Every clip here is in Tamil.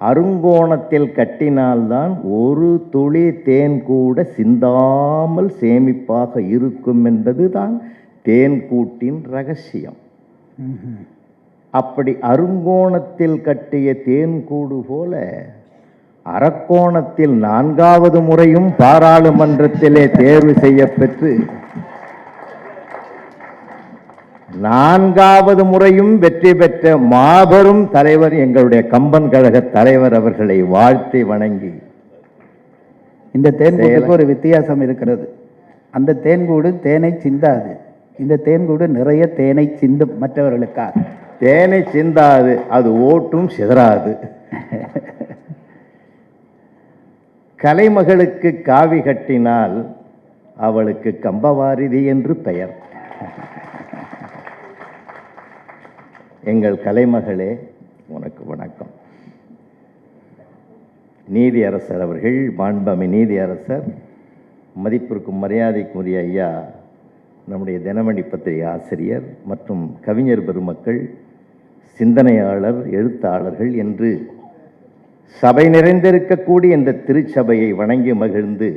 அருங்கோணத்தில் கட்டினால்தான் ஒரு துளி தேன் கூட சிந்தாமல் சேமிப்பாக இருக்கும் என்பதுதான் தேன் கூட்டின் ரகசியம். அப்படி அருங்கோணத்தில் கட்டிய தேன்கூடு போல அரக்கோணத்தில் நான்காவது முறையும் பாராளுமன்றத்திலே தேர்வு செய்யப்பெற்று நான்காவது முறையும் வெற்றி பெற்ற மாபெரும் தலைவர் எங்களுடைய கம்பன் கழக தலைவர் அவர்களை வாழ்த்தி வணங்கி. இந்த தேன்கூட்டுக்கு ஒரு வித்தியாசம் இருக்கிறது. அந்த தேன்கூடு தேனை சிந்தாது. இந்த தேன்கூடு நிறைய தேனை சிந்தும் மற்றவர்களுக்காக. தேனை சிந்தாது அது ஓட்டும் சிதறாது. கலைமகளுக்கு காவி கட்டினால் அவளுக்கு கம்பவாரிதி என்று பெயர். எங்கள் கலைமகளே உனக்கு வணக்கம். நீதியரசர் அவர்கள் மாண்பமை நீதியரசர் மதிப்பிற்கும் மரியாதைக்குரிய ஐயா நம்முடைய தினமணி பத்திரிகை ஆசிரியர் மற்றும் கவிஞர் பெருமக்கள் சிந்தனையாளர் எழுத்தாளர்கள் என்று சபை நிறைந்திருக்கக்கூடிய இந்த திருச்சபையை வணங்கி மகிழ்ந்து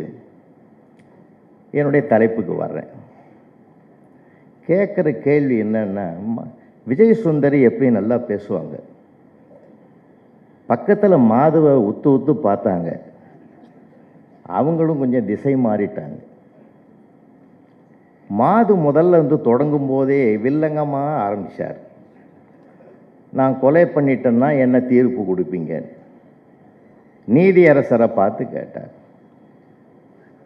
என்னுடைய தலைப்புக்கு வர்றேன். கேட்குற கேள்வி என்னென்னா விஜய் சுந்தரி எப்பயும் நல்லா பேசுவாங்க. பக்கத்தில் மாதவை உத்து உத்து பார்த்தாங்க. அவங்களும் கொஞ்சம் திசை மாறிட்டாங்க. மாது முதல்ல வந்து தொடங்கும் போதே வில்லங்கமாக ஆரம்பிச்சார். நான் கொலை பண்ணிட்டேன்னா என்ன தீர்ப்பு கொடுப்பீங்க? நீதியரசரை பார்த்து கேட்டார்.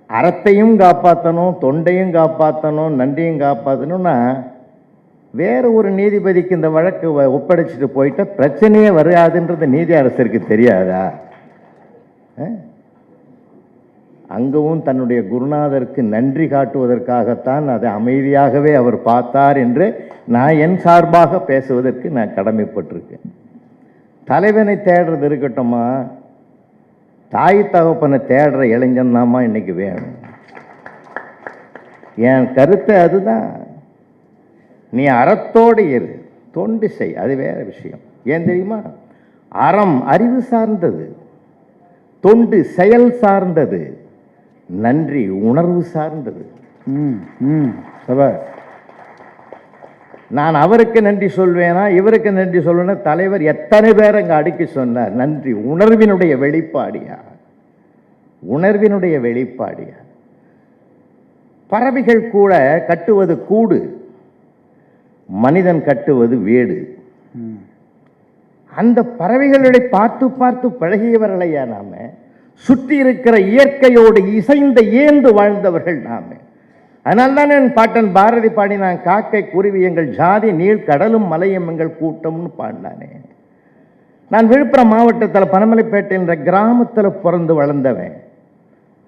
அறத்தையும் காப்பாற்றணும் தொண்டையும் காப்பாற்றணும் நன்றியும் காப்பாற்றணும்னா வேற ஒரு நீதிபதிக்கு இந்த வழக்கு வ- ஒப்படைச்சிட்டு போயிட்டா பிரச்சனையே வராதுன்றது நீதி அரசருக்கு தெரியாதா? அங்கவும் தன்னுடைய குருநாதருக்கு நன்றி காட்டுவதற்காகத்தான் அதை அமைதியாகவே அவர் பார்த்தார் என்று நான் என் சார்பாக பேசுவதற்கு நான் கடமைப்பட்டிருக்கேன். தலைவனை தேடுறது இருக்கட்டுமா? தாய் தகப்பனை தேடுற இளைஞன் தாம்மா இன்னைக்கு வேணும். என் கருத்து அதுதான். நீ அறத்தோடு இரு தொண்டு செய். அது வேற விஷயம். ஏன் தெரியுமா? அறம் அறிவு சார்ந்தது தொண்டு செயல் சார்ந்தது நன்றி உணர்வு சார்ந்தது. ம் ம். சபா நான் அவருக்கு நன்றி சொல்வேனா இவருக்கு நன்றி சொல்வேனா? தலைவர் எத்தனை பேர் அங்கே அடுக்கி சொன்னார்? நன்றி உணர்வினுடைய வெளிப்பாடியா? உணர்வினுடைய வெளிப்பாடியா? பறவைகள் கூட கட்டுவது கூடு. மனிதன் கட்டுவது வீடு. அந்த பறவைகளை பார்த்து பார்த்து பழகியவர்களையா நாம? சுற்றி இருக்கிற இயற்கையோடு இசைந்து ஏந்து வாழ்ந்தவர்கள் நாம. அதனால்தான் என் பாட்டன் பாரதி பாடினான் காக்கை குருவி எங்கள் ஜாதி நீள் கடலும் மலையும் எங்கள் கூட்டம்னு பாடினானே. நான் விழுப்புரம் மாவட்டத்தில் பனமலைப்பேட்டை என்ற கிராமத்தில் பிறந்து வளர்ந்தவன்.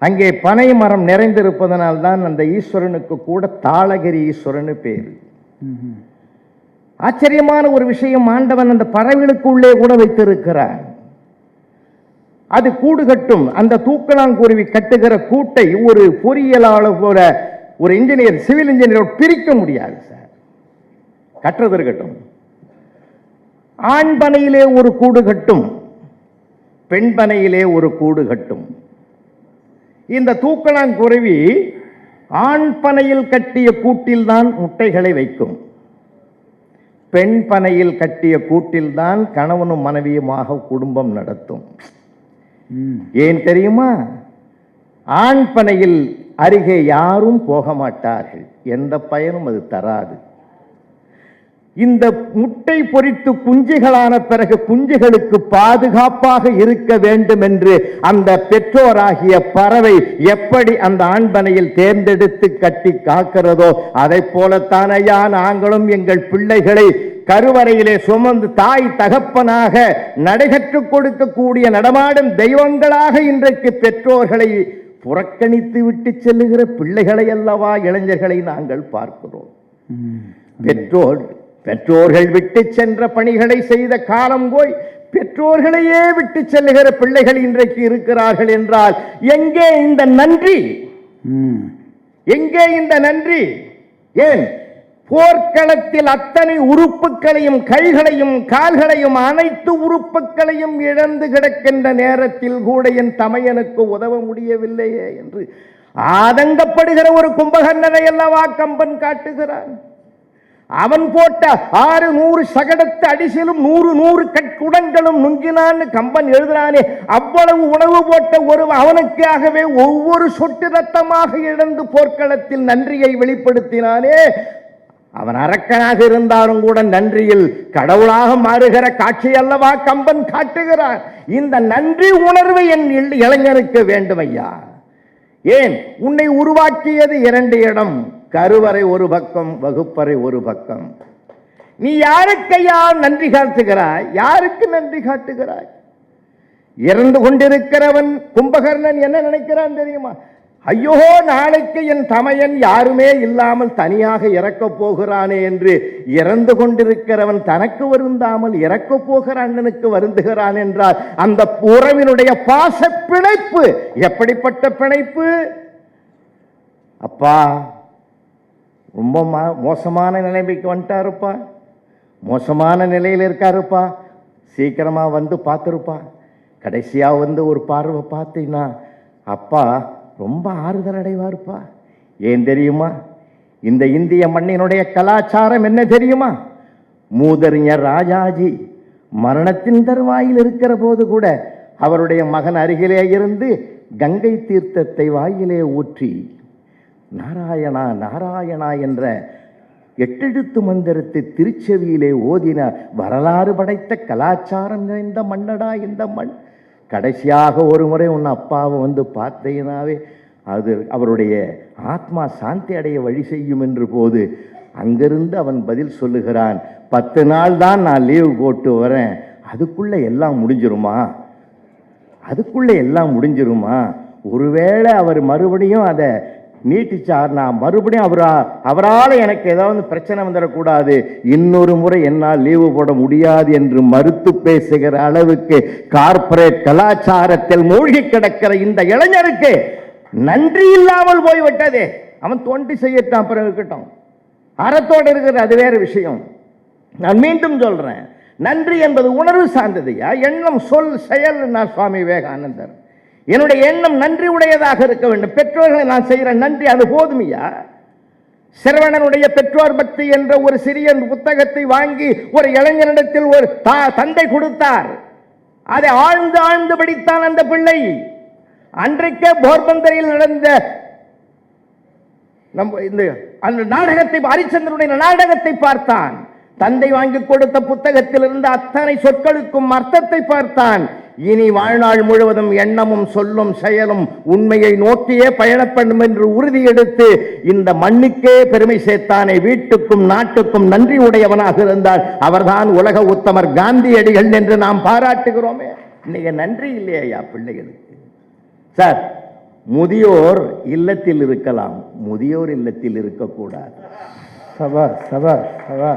அங்கே பனை மரம் நிறைந்திருப்பதனால் தான் அந்த ஈஸ்வரனுக்கு கூட தாளகிரி ஈஸ்வரனு பேர். ஆச்சரியமான ஒரு விஷயம் ஆண்டவன் அந்த பறவைகளுக்குள்ளே கூட வைத்திருக்கிறார். அது கூடு கட்டும். அந்த தூக்கணாங்குருவி கட்டுகிற கூட்டை ஒரு பொறியியலாளர் போல ஒரு இன்ஜினியர் சிவில் இன்ஜினியர் பிரிக்க முடியாது சார் கட்டுறது இருக்கட்டும் ஆண்பனையிலே ஒரு கூடு கட்டும். பெண்பனையிலே ஒரு கூடு கட்டும். இந்த தூக்கணாங்குருவி ஆண் பனையில் கட்டிய கூட்டில்தான் முட்டைகளை வைக்கும். பெண் பனையில் கட்டிய கூட்டில்தான் கணவனும் மனைவியுமாக குடும்பம் நடத்தும். ஏன் தெரியுமா? ஆண் பனையில் அருகே யாரும் போக மாட்டார்கள். எந்த பயனும் அது தராது. இந்த முட்டை பொரித்து குஞ்சுகளான பிறகு குஞ்சுகளுக்கு பாதுகாப்பாக இருக்க வேண்டும் என்று அந்த பெற்றோராகிய பறவை எப்படி அந்த ஆண்பனையில் தேர்ந்தெடுத்து கட்டி காக்கிறதோ அதை போலத்தான் ஐயா நாங்களும் எங்கள் பிள்ளைகளை கருவறையிலே சுமந்து தாய் தகப்பனாக நடைகற்றுக் கொடுக்கக்கூடிய நடமாடும் தெய்வங்களாக இன்றைக்கு பெற்றோர்களை புறக்கணித்து விட்டு செல்லுகிற பிள்ளைகளை அல்லவா இளைஞர்களை நாங்கள் பார்க்கிறோம். பெற்றோர் பெற்றோர்கள் விட்டு சென்ற பணிகளை செய்த காலம் போய் பெற்றோர்களையே விட்டு செல்லுகிற பிள்ளைகள் இன்றைக்கு இருக்கிறார்கள் என்றால் எங்கே இந்த நன்றி? எங்கே இந்த நன்றி? ஏன்? போர்க்களத்தில் அத்தனை உறுப்புகளையும் கைகளையும் கால்களையும் அனைத்து உறுப்புகளையும் இழந்து கிடக்கின்ற நேரத்தில் கூட என் தமையனுக்கு உதவ முடியவில்லையே என்று ஆதங்கப்படுகிற ஒரு கும்பகர்ணனை அல்லவா கம்பன் காட்டுகிறான். அவன் போட்ட ஆறு நூறு சகடத்து அடிசிலும் நூறு நூறு கட்குடங்களும் நுங்கினான்னு கம்பன் எழுதினானே அவ்வளவு உணவு போட்ட ஒரு அவனுக்காகவே ஒவ்வொரு சொட்டு ரத்தமாக இழந்து போர்க்களத்தில் நன்றியை வெளிப்படுத்தினானே. அவன் அரக்கனாக இருந்தாலும் கூட நன்றியில் கடவுளாக மாறுகிற காட்சி அல்லவா கம்பன் காட்டுகிறான் இந்த நன்றி உணர்வு என் இளைஞனுக்கு வேண்டும் ஐயா ஏன்? உன்னை உருவாக்கியது இரண்டு இடம். கருவறை ஒரு பக்கம் வகுப்பறை ஒரு பக்கம். நீ யாருக்கையா நன்றி காட்டுகிறாய்? யாருக்கு நன்றி காட்டுகிறாய்? இறந்து கொண்டிருக்கிறவன் கும்பகர்ணன் என்ன நினைக்கிறான் தெரியுமா? ஐயோ நாளைக்கு என் தமையன் யாருமே இல்லாமல் தனியாக இறக்கப் போகிறானே என்று இறந்து கொண்டிருக்கிறவன் தனக்கு வருந்தாமல் இறக்கப் போகிற அண்ணனுக்கு வருந்துகிறான் என்றால் அந்த உறவினுடைய பாச பிணைப்பு எப்படிப்பட்ட பிணைப்பு? அப்பா ரொம்ப மா- மோசமான நிலைமைக்கு வந்துட்டாருப்பா. மோசமான நிலையில் இருக்காருப்பா. சீக்கிரமாக வந்து பார்த்துருப்பா. கடைசியாக வந்து ஒரு பார்வை பார்த்தீங்கன்னா அப்பா ரொம்ப ஆறுதல் அடைவாருப்பா. ஏன் தெரியுமா? இந்த இந்திய மண்ணினுடைய கலாச்சாரம் என்ன தெரியுமா? மூதறிஞர் ராஜாஜி மரணத்தின் தருவாயில் இருக்கிற போது கூட அவருடைய மகன் அருகிலே இருந்து கங்கை தீர்த்தத்தை வாயிலே ஊற்றி நாராயணா நாராயணா என்ற எட்டெழுத்து மந்திரத்தை திருச்செவியிலே ஓதின வரலாறு படைத்த கலாச்சாரம் நிறைந்த மண்ணடா இந்த மண். கடைசியாக ஒரு முறை உன் அப்பாவை வந்து பார்த்தீங்கன்னாவே அது அவருடைய ஆத்மா சாந்தி அடைய வழி செய்யும் என்று போது அங்கிருந்து அவன் பதில் சொல்லுகிறான் பத்து நாள் தான் நான் லீவு போட்டு வரேன். அதுக்குள்ளே எல்லாம் முடிஞ்சிருமா? அதுக்குள்ளே எல்லாம் முடிஞ்சிருமா? ஒருவேளை அவர் மறுபடியும் அதை நீட்டிச்சார்னா மறுபடியும் அவரா அவரால் எனக்கு ஏதாவது பிரச்சனை வந்துடக்கூடாது. இன்னொரு முறை என்னால் லீவு போட முடியாது என்று மறுத்து பேசுகிற அளவுக்கு கார்ப்பரேட் கலாச்சாரத்தில் மூழ்கி கிடக்கிற இந்த இளைஞருக்கு நன்றி இல்லாமல் போய்விட்டதே. அவன் தொண்டி செய்யட்டான் அப்புறம் இருக்கட்டும் அறத்தோடு இருக்கிறது அது வேறு விஷயம். நான் மீண்டும் சொல்கிறேன் நன்றி என்பது உணர்வு சார்ந்ததையா எண்ணம் சொல் செயல் நான் சுவாமி விவேகானந்தர். என்னுடைய எண்ணம் நன்றி உடையதாக இருக்க வேண்டும். பெற்றோர்களை நான் செய்கிற நன்றி அது போதுமையா சிரவணனுடைய பெற்றோர் பக்தி என்ற ஒரு சிறிய புத்தகத்தை வாங்கி ஒரு இளைஞனிடத்தில் ஒரு தா- தந்தை கொடுத்தார். அதை ஆழ்ந்து ஆழ்ந்து படித்தான் அந்த பிள்ளை. அன்றைக்கே போர்பந்தரையில் நடந்த நம்ம இந்த அந்த நாடகத்தை ஹரிச்சந்திரனுடைய நாடகத்தை பார்த்தான். தந்தை வாங்கி கொடுத்த புத்தகத்தில் இருந்த அத்தனை சொற்களுக்கும் அர்த்தத்தை பார்த்தான். இனி வாழ்நாள் முழுவதும் எண்ணமும் சொல்லும் செயலும் உண்மையை நோக்கியே பயணப்படும் என்று உறுதி எடுத்து இந்த மண்ணுக்கே பெருமை சேர்த்தானே வீட்டுக்கும் நாட்டுக்கும் நன்றி உடையவனாக இருந்தால் அவர்தான் உலக உத்தமர் காந்தியடிகள் என்று நாம் பாராட்டுகிறோமே. இன்னைக்கு நன்றி இல்லையா பிள்ளைகளுக்கு. சார் முதியோர் இல்லத்தில் இருக்கலாம் முதியோர் இல்லத்தில் இருக்கக்கூடாது. சபா சபா சபா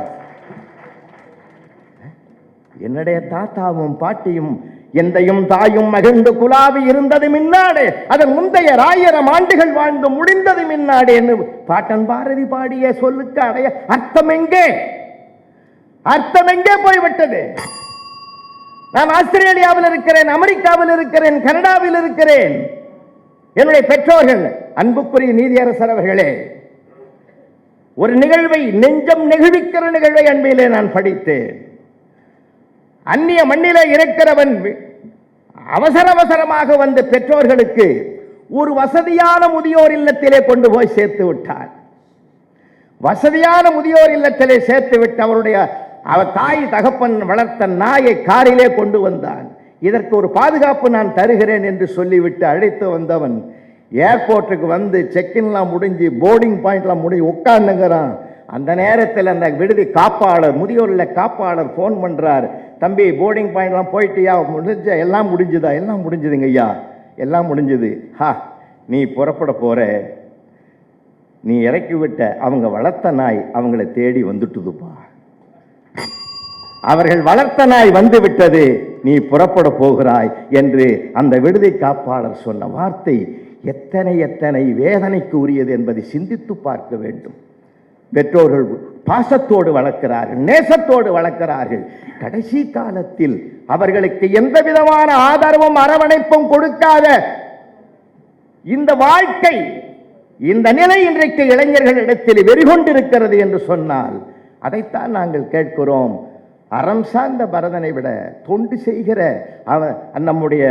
என்னுடைய தாத்தாவும் பாட்டியும் எந்தையும் தாயும் மகிழ்ந்து குலாவி இருந்தது மின்னாடே. அதன் முந்தைய ஆயிரம் ஆண்டுகள் வாழ்ந்து முடிந்தது மின்னாடே என்று பாட்டன் பாரதி பாடிய சொல்லுக்கு அடைய அர்த்தம் எங்கே? அர்த்தம் எங்கே போய்விட்டது? நான் ஆஸ்திரேலியாவில் இருக்கிறேன் அமெரிக்காவில் இருக்கிறேன் கனடாவில் இருக்கிறேன். என்னுடைய பெற்றோர்கள் அன்புக்குரிய நீதியரசர் அவர்களே ஒரு நிகழ்வை நெஞ்சம் நெகிழ்விக்கிற நிகழ்வை அன்பிலே நான் படித்தேன். அந்நிய மண்ணிலே இருக்கிறவன் அவசர அவசரமாக வந்த பெற்றோர்களுக்கு ஒரு வசதியான முதியோர் இல்லத்திலே கொண்டு போய் சேர்த்து விட்டார். வசதியான முதியோர் இல்லத்திலே சேர்த்து விட்டு அவருடைய அவர் தாய் தகப்பன் வளர்த்த நாயை காரிலே கொண்டு வந்தான். இதற்கு ஒரு பாதுகாப்பு நான் தருகிறேன் என்று சொல்லிவிட்டு அழைத்து வந்தவன் ஏர்போர்ட்டுக்கு வந்து செக்கின்லாம் முடிஞ்சு போர்டிங் பாயிண்ட்லாம் முடிஞ்சு உட்கார்ந்துங்கிறான். அந்த நேரத்தில் அந்த விடுதி காப்பாளர் முதியோரில் காப்பாளர் ஃபோன் பண்ணுறார் தம்பி போர்டிங் பாயிண்ட்லாம் போயிட்டியா? முடிஞ்ச எல்லாம் முடிஞ்சுதா? எல்லாம் முடிஞ்சுதுங்க ஐயா. எல்லாம் முடிஞ்சுது. ஹா நீ புறப்பட போகிற நீ இறக்கி விட்ட அவங்க வளர்த்த நாய் அவங்கள தேடி வந்துட்டுதுப்பா. அவர்கள் வளர்த்த நாய் வந்து விட்டது. நீ புறப்பட போகிறாய் என்று அந்த விடுதி காப்பாளர் சொன்ன வார்த்தை எத்தனை எத்தனை வேதனைக்கு உரியது என்பதை சிந்தித்து பார்க்க வேண்டும். பெற்றோர்கள் பாசத்தோடு வளர்க்கிறார்கள் நேசத்தோடு வளர்க்கிறார்கள். கடைசி காலத்தில் அவர்களுக்கு எந்த விதமான ஆதரவும் அரவணைப்பும் கொடுக்காத இந்த வாழ்க்கை இந்த நிலை இன்றைக்கு இளைஞர்களிடத்தில் வெறிகொண்டிருக்கிறது என்று சொன்னால் அதைத்தான் நாங்கள் கேட்கிறோம். அறம் சார்ந்த பரதனை விட தொண்டு செய்கிற அவன் நம்முடைய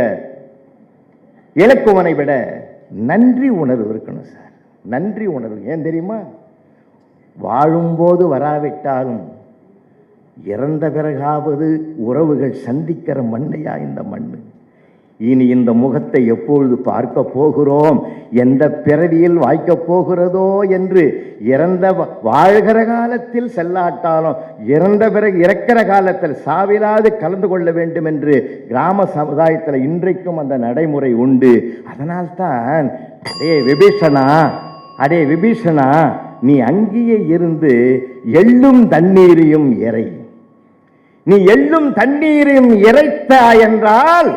இலக்குவனை விட நன்றி உணர்வு இருக்கணும் சார். நன்றி உணர்வு. ஏன் தெரியுமா? வாழும்போது வராவிட்டாலும் இறந்த பிறகாவது உறவுகள் சந்திக்கிற மண்ணையா இந்த மண்ணு? இனி இந்த முகத்தை எப்பொழுது பார்க்க போகிறோம்? எந்த பிறவியில் வாய்க்கப் போகிறதோ என்று இறந்த வ- வாழ்கிற காலத்தில் செல்லாட்டாலும் இறந்த பிறகு இறக்கிற காலத்தில் சாவிலாது கலந்து கொள்ள வேண்டும் என்று கிராம சமுதாயத்தில் இன்றைக்கும் அந்த நடைமுறை உண்டு. அதனால்தான் அடே விபீஷணா அடே விபீஷணா நீ அங்கேயே இருந்து எள்ளும் தண்ணீரையும் இறை நீ எள்ளும் தண்ணீரையும் இறைத்தா என்றால்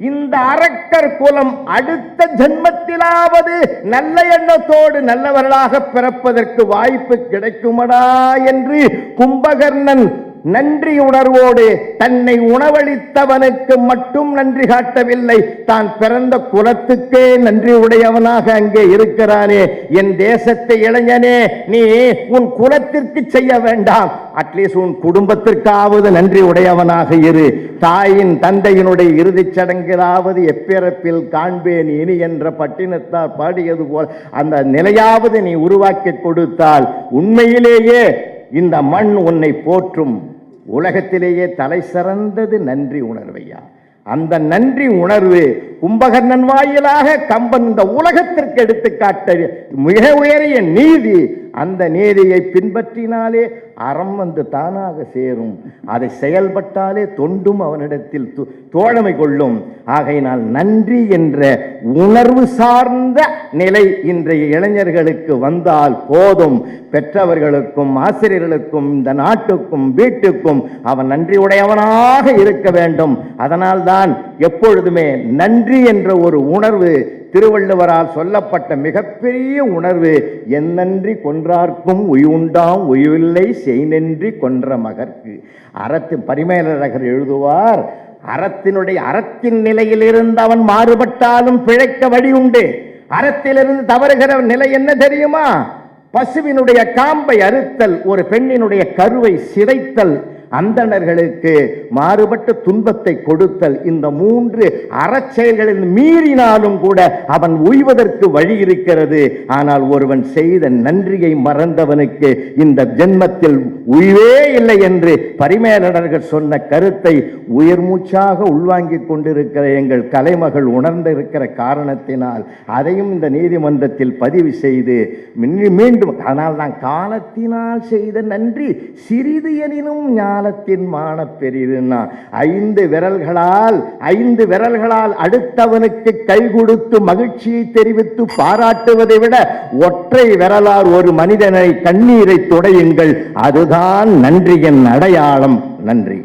இந்த அரக்கர் குலம் அடுத்த ஜென்மத்திலாவது நல்ல எண்ணத்தோடு நல்லவர்களாக பிறப்பதற்கு வாய்ப்பு கிடைக்குமடா என்று கும்பகர்ணன் நன்றி உணர்வோடு தன்னை உணவளித்தவனுக்கு மட்டும் நன்றி காட்டவில்லை. தான் பிறந்த குலத்துக்கே நன்றி உடையவனாக அங்கே இருக்கிறானே. என் தேசத்தை இளைஞனே நீ உன் குலத்திற்கு செய்ய வேண்டாம். அட்லீஸ்ட் உன் குடும்பத்திற்காவது நன்றி உடையவனாக இரு. தாயின் தந்தையினுடைய இறுதிச் சடங்கிலாவது எப்பிறப்பில் காண்பேன் இனி என்ற பட்டினத்தார் பாடியது போல் அந்த நிலையாவது நீ உருவாக்கி கொடுத்தால் உண்மையிலேயே இந்த மண் உன்னை போற்றும். உலகத்திலேயே தலை சிறந்தது நன்றி உணர்வையா? அந்த நன்றி உணர்வு கும்பகர்ணன் வாயிலாக கம்பன் இந்த உலகத்திற்கு எடுத்துக்காட்ட மிக உயரிய நீதி. அந்த நீதியை பின்பற்றினாலே அறம் வந்து தானாக சேரும். அதை செயல்பட்டாலே தொண்டும் அவனிடத்தில் தோழமை கொள்ளும். ஆகையினால் நன்றி என்ற உணர்வு சார்ந்த நிலை இன்றைய இளைஞர்களுக்கு வந்தால் போதும். பெற்றவர்களுக்கும் ஆசிரியர்களுக்கும் இந்த நாட்டுக்கும் வீட்டுக்கும் அவன் நன்றியுடையவனாக இருக்க வேண்டும். அதனால்தான் எப்பொழுதுமே நன்றி என்ற ஒரு உணர்வு திருவள்ளுவரால் சொல்லப்பட்ட மிகப்பெரிய உணர்வு என்னன்றி கொன்றார்க்கும் உயுண்டாம் உயிரில்லை செய்நன்றி கொன்ற மகற்கு. அறத்தின் பரிமேலழகர் எழுதுவார் அறத்தினுடைய அறத்தின் நிலையிலிருந்து அவன் மாறுபட்டாலும் பிழைக்க வழி உண்டு. அறத்திலிருந்து தவறுகிற நிலை என்ன தெரியுமா? பசுவினுடைய காம்பை அறுத்தல் ஒரு பெண்ணினுடைய கருவை சிதைத்தல் அந்தணர்களுக்கு மாறுபட்ட துன்பத்தை கொடுத்தல். இந்த மூன்று அறச்செயல்களில் மீறினாலும் கூட அவன் உய்வதற்கு வழி இருக்கிறது. ஆனால் ஒருவன் செய்த நன்றியை மறந்தவனுக்கு இந்த ஜென்மத்தில் உய்வே இல்லை என்று பரிமேலடர்கள் சொன்ன கருத்தை உயர் மூச்சாக உள்வாங்கிக் கொண்டிருக்கிற எங்கள் கலைமகள் உணர்ந்திருக்கிற காரணத்தினால் அதையும் இந்த நீதிமன்றத்தில் பதிவு செய்து மீண்டும் ஆனால் தான் காலத்தினால் செய்த நன்றி சிறிது எனினும் ஞானத்தின் மான பெரிதுன்னா ஐந்து விரல்களால் ஐந்து விரல்களால் அடுத்தவனுக்கு கை கொடுத்து மகிழ்ச்சியை தெரிவித்து பாராட்டுவதை விட ஒற்றை விரலால் ஒரு மனிதனை கண்ணீரை துடையுங்கள். அதுதான் நன்றியின் அடையாளம். நன்றி.